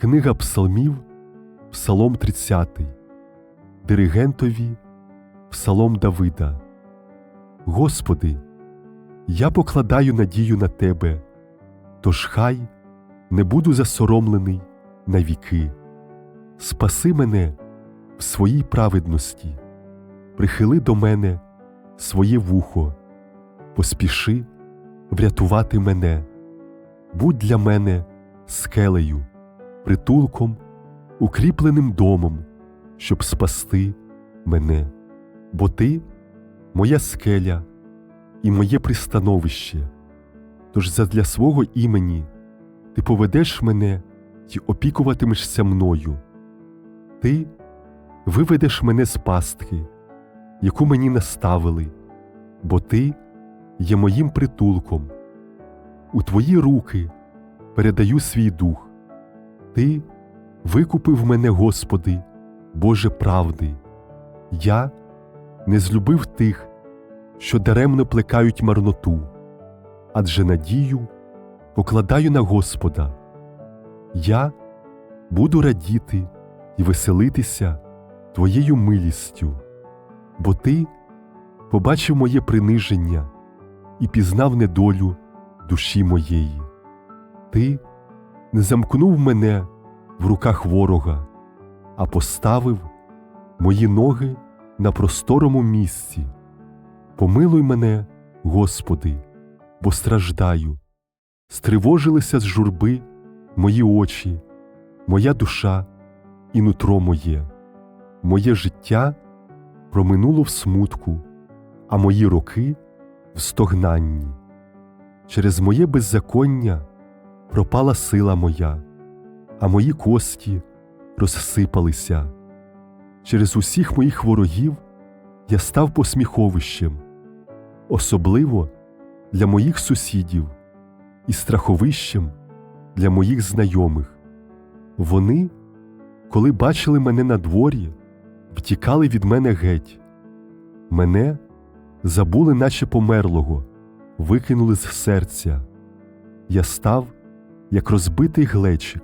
Книга Псалмів, Псалом 30, Диригентові, Псалом Давида. Господи, я покладаю надію на Тебе, тож хай не буду засоромлений на віки. Спаси мене в своїй праведності, прихили до мене своє вухо, поспіши врятувати мене, будь для мене скелею, притулком, укріпленим домом, щоб спасти мене, бо ти моя скеля і моє пристановище. Тож задля свого імені ти поведеш мене й опікуватимешся мною. Ти виведеш мене з пастки, яку мені наставили, бо ти є моїм притулком. У твої руки передаю свій дух. Ти викупив мене, Господи, Боже правди. Я не злюбив тих, що даремно плекають марноту, адже надію покладаю на Господа. Я буду радіти і веселитися Твоєю милістю, бо Ти побачив моє приниження і пізнав недолю душі моєї. Ти не замкнув мене в руках ворога, а поставив мої ноги на просторому місці. Помилуй мене, Господи, бо страждаю, стривожилися з журби мої очі, моя душа і нутро моє, моє життя проминуло в смутку, а мої роки в стогнанні. Через моє беззаконня пропала сила моя, а мої кості розсипалися. Через усіх моїх ворогів я став посміховищем, особливо для моїх сусідів і страховищем для моїх знайомих. Вони, коли бачили мене на дворі, втікали від мене геть. Мене забули, наче померлого, викинули з серця. Я став, як розбитий глечик,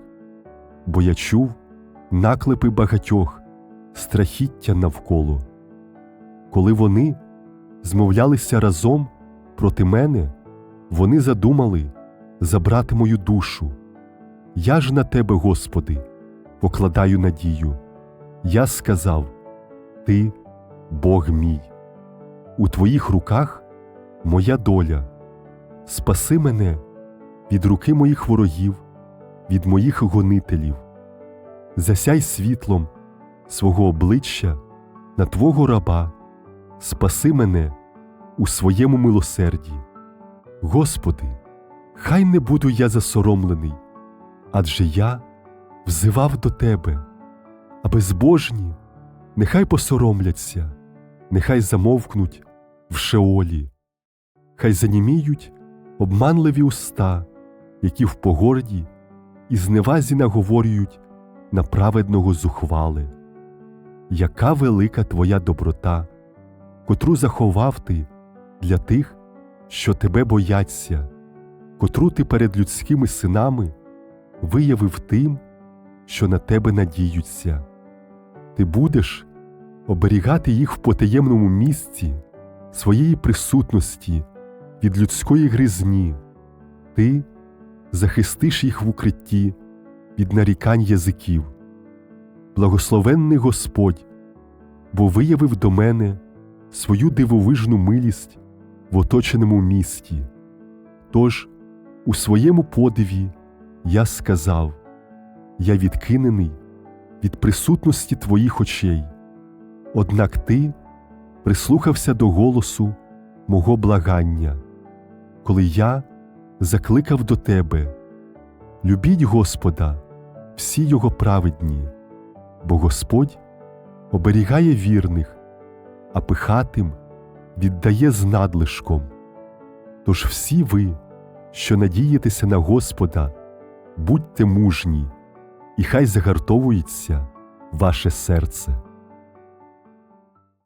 бо я чув наклепи багатьох, страхіття навколо. Коли вони змовлялися разом проти мене, вони задумали забрати мою душу. Я ж на тебе, Господи, покладаю надію. Я сказав: Ти, Бог мій, у твоїх руках моя доля. Спаси мене від руки моїх ворогів, від моїх гонителів, засяй світлом свого обличчя на Твого раба, спаси мене у своєму милосерді. Господи, хай не буду я засоромлений, адже я взивав до Тебе, а безбожні нехай посоромляться, нехай замовкнуть в шеолі, хай заніміють обманливі уста, які в погорді і зневазі наговорюють на праведного зухвали. Яка велика твоя доброта, котру заховав ти для тих, що тебе бояться, котру ти перед людськими синами виявив тим, що на тебе надіються. Ти будеш оберігати їх в потаємному місці своєї присутності від людської гризні, ти захистиш їх в укритті від нарікань язиків. Благословенний Господь, бо виявив до мене свою дивовижну милість в оточеному місті. Тож у своєму подиві я сказав: Я відкинений від присутності твоїх очей, однак ти прислухався до голосу мого благання, коли я закликав до тебе. Любіть Господа, всі його праведні, бо Господь оберігає вірних, а пихатим віддає з надлишком. Тож всі ви, що надієтеся на Господа, будьте мужні, і хай загартовується ваше серце.